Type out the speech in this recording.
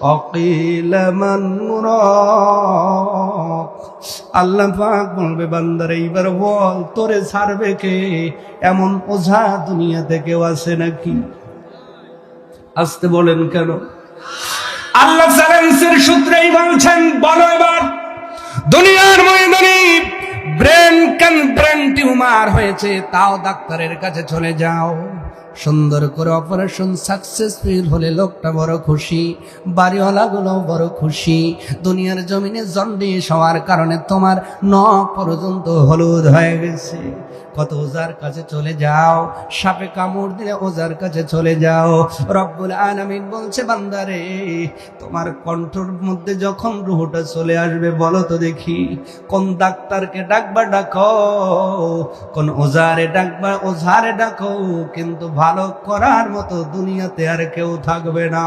অকিল আল্লাহ পাক বলবে, বান্দার, এইবার বল, তোরে ছাড়বে কে? এমন ওঝা দুনিয়াতে কেউ আছে নাকি? আসতে বলেন কেন? আল্লাহ সালেন্সের সূত্রেই বলছেন টিউমার হয়েছে, তাও ডাক্তারের কাছে চলে যাও। সুন্দর করে অপারেশন সাকসেসফুল হলে লোকটা বড় খুশি, বাড়িওয়ালাগুলো বড় খুশি। দুনিয়ার জমিনে জন্ডিস হওয়ার কারণে তোমার নখ পর্যন্ত হলুদ হয়ে গেছে। কত ওজার কাছে চলে যাও, সাপে কামড় দিলে ওজার কাছে চলে যাও। রব্বুল আলামিন বলছে, বান্দারে, তোমার কণ্ঠর মধ্যে যখন রুহটা চলে আসবে, বলো তো দেখি, কোন ডাক্তারকে ডাকবা, ডাকো। কোন ওঝারে ডাকবা ওঝারে ডাকো কিন্তু ভালো করার মতো দুনিয়াতে আর কেউ থাকবে না।